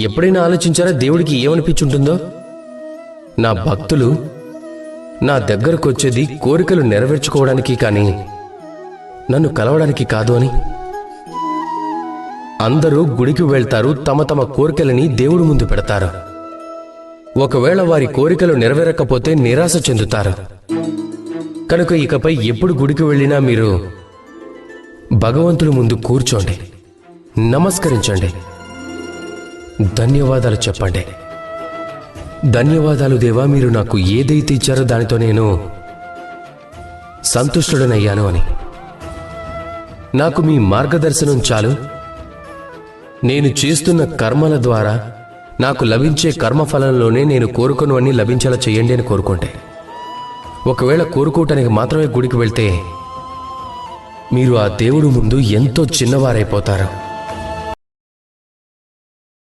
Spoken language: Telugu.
ఎప్పుడైనా ఆలోచించారా దేవుడికి ఏమనిపించుంటుందో? నా భక్తులు నా దగ్గరకు వచ్చేది కోరికలు నెరవేర్చుకోవడానికి కానీ నన్ను కలవడానికి కాదు అని. అందరూ గుడికి వెళ్తారు తమ తమ కోరికలని దేవుడి ముందు పెడతారు. ఒకవేళ వారి కోరికలు నెరవేరకపోతే నిరాశ చెందుతారు. కనుక ఇకపై ఎప్పుడు గుడికి వెళ్ళినా మీరు భగవంతుడి ముందు కూర్చోండి నమస్కరించండి. ధన్యవాదాలు చెప్పండి. ధన్యవాదాలు దేవా మీరు నాకు ఏదైతే ఇచ్చారో దానితో నేను సంతుష్టుడనయ్యాను అని. నాకు మీ మార్గదర్శనం చాలు. నేను చేస్తున్న కర్మల ద్వారా నాకు లభించే కర్మఫలంలోనే నేను కోరుకున్నవన్నీ లభించేలా చేయండి అని కోరుకుంటే. ఒకవేళ కోరుకోవటానికి మాత్రమే గుడికి వెళ్తే మీరు ఆ దేవుడు ముందు ఎంతో చిన్నవారైపోతారు.